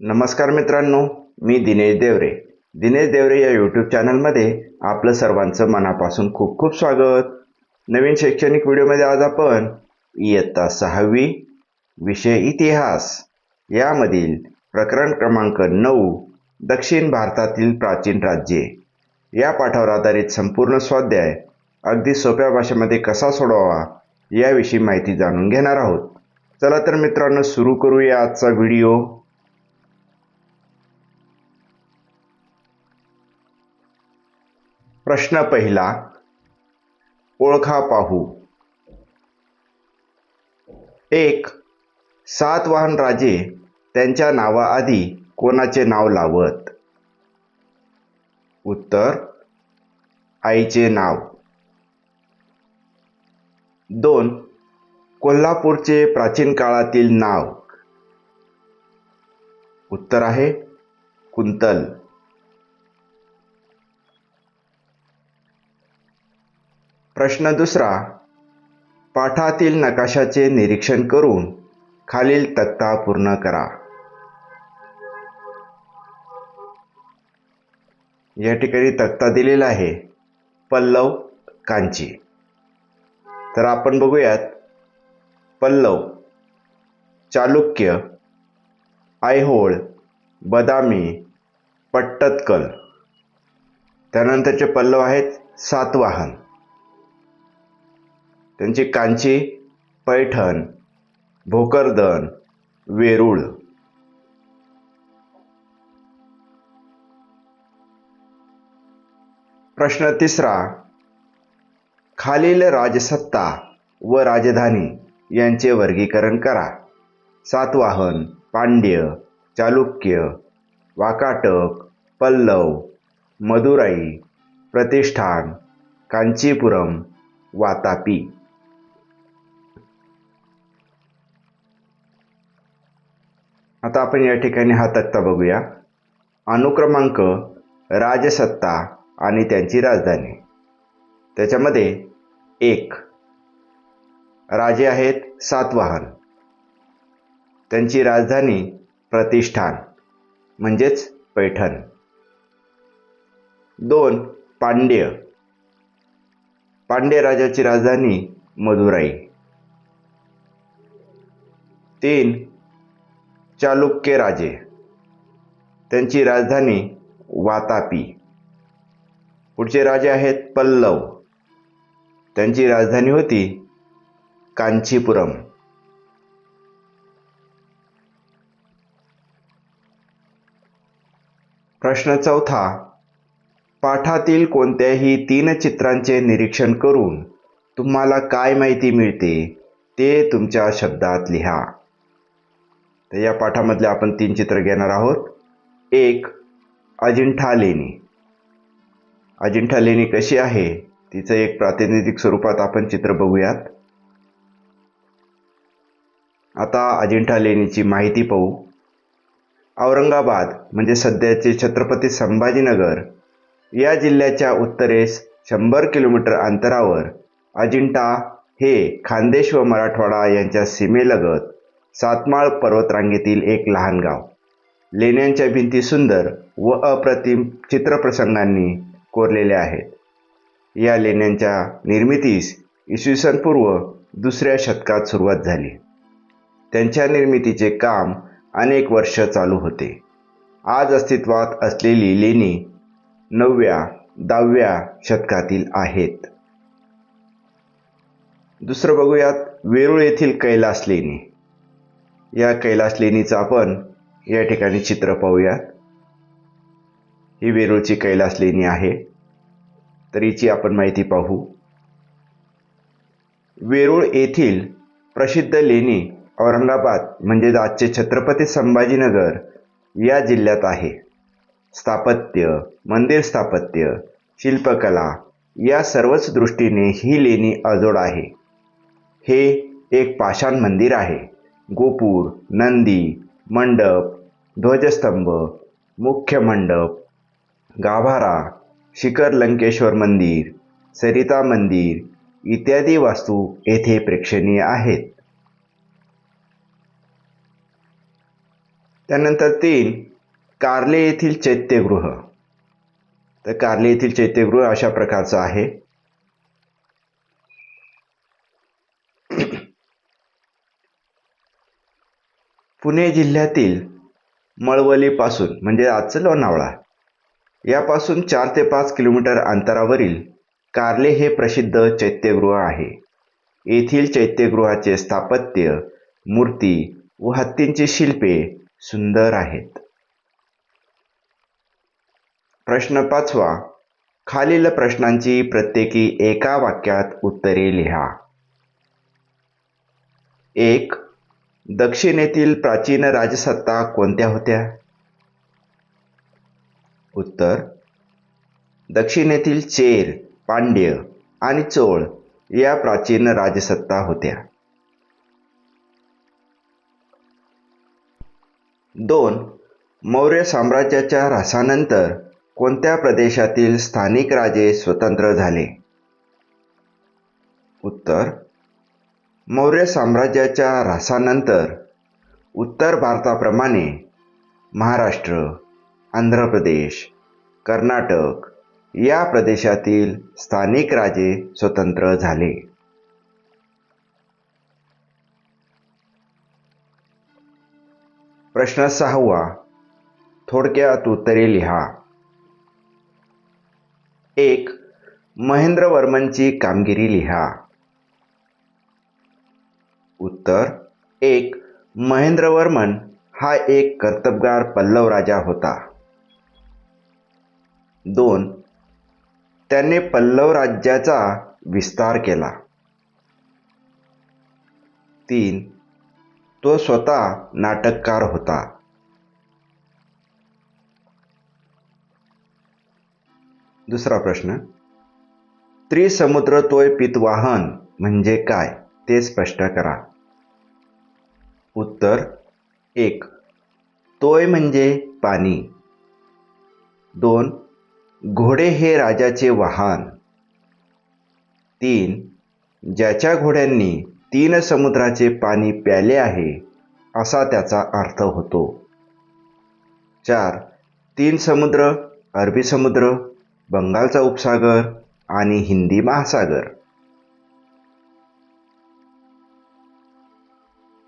नमस्कार मित्रांनो मी दिनेश देवरे. दिनेश देवरे या यूट्यूब चॅनलमध्ये आपलं सर्वांचं मनापासून खूप खूप स्वागत. नवीन शैक्षणिक व्हिडिओमध्ये आज आपण इयत्ता सहावी विषय इतिहास यामधील प्रकरण क्रमांक नऊ दक्षिण भारतातील प्राचीन राज्ये. या पाठावर आधारित संपूर्ण स्वाध्याय अगदी सोप्या भाषेमध्ये कसा सोडवावा याविषयी माहिती जाणून घेणार आहोत. चला तर मित्रांनो सुरू करूया आजचा व्हिडिओ. प्रश्न पहिला ओळखा पाहू. एक सातवाहन राजे त्यांच्या नावाआधी कोणाचे नाव लावत? उत्तर आईचे नाव. दोन कोल्हापूरचे प्राचीन काळातील नाव. उत्तर आहे कुंतल. प्रश्न दुसरा पाठातील नकाशाचे निरीक्षण करून खालील तक्ता पूर्ण करा. या ठिकाणी तक्ता दिलेला आहे पल्लव कांची. तर आपण बघूयात पल्लव चालुक्य आयहोळ बदामी पट्टत्कल. त्यानंतरचे पल्लव आहेत सातवाहन. त्यांची कांची पैठण भोकरदन वेरूळ. प्रश्न तिसरा खालील राजसत्ता व राजधानी यांचे वर्गीकरण करा. सातवाहन पांड्य चालुक्य वाकाटक पल्लव मदुराई प्रतिष्ठान कांचीपुरम वातापी. आता आपण या ठिकाणी हा तक्ता बघूया. अनुक्रमांक राजसत्ता आणि त्यांची राजधानी. त्याच्यामध्ये एक राजे आहेत सातवाहन त्यांची राजधानी प्रतिष्ठान म्हणजेच पैठण. दोन पांड्य. पांड्य राजाची राजधानी मदुराई. तीन चालुक्य राजे. त्यांची राजधानी वातापी. पुढचे राजे आहेत पल्लव. त्यांची राजधानी होती कांचीपुरम. प्रश्न चौथा पाठातील कोणत्याही तीन चित्रांचे निरीक्षण करून तुम्हाला काय माहिती मिळते ते तुमच्या शब्दात लिहा. तर या पाठामधले आपण तीन चित्र घेणार आहोत. एक अजिंठा लेणी. अजिंठा लेणी कशी आहे? तिचं एक प्रातिनिधिक स्वरूपात आपण चित्र बघूयात. आता अजिंठा लेणीची माहिती पाहू. औरंगाबाद म्हणजे सध्याचे छत्रपती संभाजीनगर या जिल्ह्याच्या उत्तरेस शंभर किलोमीटर अंतरावर अजिंठा हे खानदेश व मराठवाडा यांच्या सीमेलगत सातमाळ पर्वतरांगेतील एक लहान गाव. लेण्यांच्या भिंती सुंदर व अप्रतिम चित्रप्रसंगांनी कोरलेल्या आहेत. या लेण्यांच्या निर्मितीस इसवी सन पूर्व दुसऱ्या शतकात सुरुवात झाली. त्यांच्या निर्मितीचे काम अनेक वर्ष चालू होते. आज अस्तित्वात असलेली लेणी नवव्या दहाव्या शतकातील आहेत. दुसरं बघूयात वेरूळ येथील कैलास लेणी. या कैलास लेणीचं आपण या ठिकाणी चित्र पाहूयात ही वेरूळची कैलास लेणी आहे. तर हिची आपण माहिती पाहू. वेरूळ येथील प्रसिद्ध लेणी औरंगाबाद म्हणजेच आजचे छत्रपती संभाजीनगर या जिल्ह्यात आहे. स्थापत्य मंदिर स्थापत्य शिल्पकला या सर्वच दृष्टीने ही लेणी अजोड आहे. हे एक पाषाण मंदिर आहे. गोपूर नंदी मंडप ध्वजस्तंभ मुख्य मंडप गाभारा शिखर लंकेश्वर मंदिर सरिता मंदिर इत्यादी वास्तू येथे प्रेक्षणीय आहेत. त्यानंतर तीन कार्ले येथील चैत्यगृह. तर कार्ले येथील चैत्यगृह अशा प्रकारचं आहे. पुणे जिल्ह्यातील मळवलीपासून म्हणजे आजचं लोणावळा यापासून चार ते पाच किलोमीटर अंतरावरील कार्ले हे प्रसिद्ध चैत्यगृह आहे. येथील चैत्यगृहाचे स्थापत्य मूर्ती व हत्तींची शिल्पे सुंदर आहेत. प्रश्न पाचवा. खालील प्रश्नांची प्रत्येकी एका वाक्यात उत्तरे लिहा. एक दक्षिणेतील प्राचीन राजसत्ता कोणत्या होत्या? उत्तर दक्षिणेतील चेर पांड्य आणि चोळ या प्राचीन राजसत्ता होत्या. दोन मौर्य साम्राज्याच्या ऱ्हासानंतर कोणत्या प्रदेशातील स्थानिक राजे स्वतंत्र झाले? उत्तर मौर्य साम्राज्याच्या ऱ्हासानंतर उत्तर भारताप्रमाणे महाराष्ट्र आंध्र प्रदेश कर्नाटक या प्रदेशातील स्थानिक राजे स्वतंत्र झाले. प्रश्न सहावा. थोडक्यात उत्तरे लिहा. एक महेंद्रवर्मनची कामगिरी लिहा. उत्तर एक महेंद्रवर्मन हा एक कर्तबगार पल्लव राजा होता. दोन त्याने पल्लव राज्याचा विस्तार केला. तीन तो स्वतः नाटककार होता. दुसरा प्रश्न त्रिसमुद्र तोय पितवाहन म्हणजे काय? ते स्पष्ट करा. उत्तर एक. तोय म्हणजे पाणी. दोन. घोडे हे राजाचे वाहन. तीन. ज्याच्या घोड्यांनी तीन समुद्राचे पाणी प्याले आहे असा त्याचा अर्थ होतो. चार. तीन समुद्र अरबी समुद्र बंगालचा उपसागर आणि हिंदी महासागर.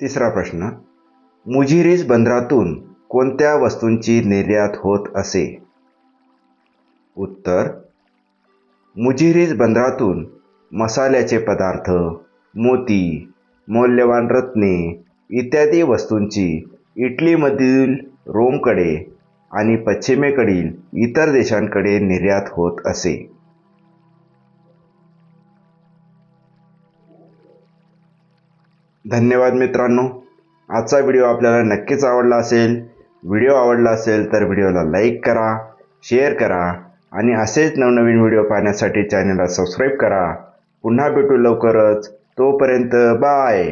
तिसरा प्रश्न मुजिरीज बंदरातून कोणत्या वस्तूंची निर्यात होत असे? उत्तर मुजिरीज बंदरातून मसाल्याचे पदार्थ मोती मौल्यवान रत्ने इत्यादी वस्तूंची इटलीमधील रोमकडे आणि पश्चिमेकडील इतर देशांकडे निर्यात होत असे. धन्यवाद मित्रांनो. आजचा व्हिडिओ आपल्याला नक्कीच आवडला असेल व्हिडिओ आवडला असेल तर व्हिडिओला लाईक करा शेअर करा आणि असेच नवनवीन व्हिडिओ पाहण्यासाठी चॅनलला सबस्क्राईब करा. पुन्हा भेटू लवकरच. तोपर्यंत बाय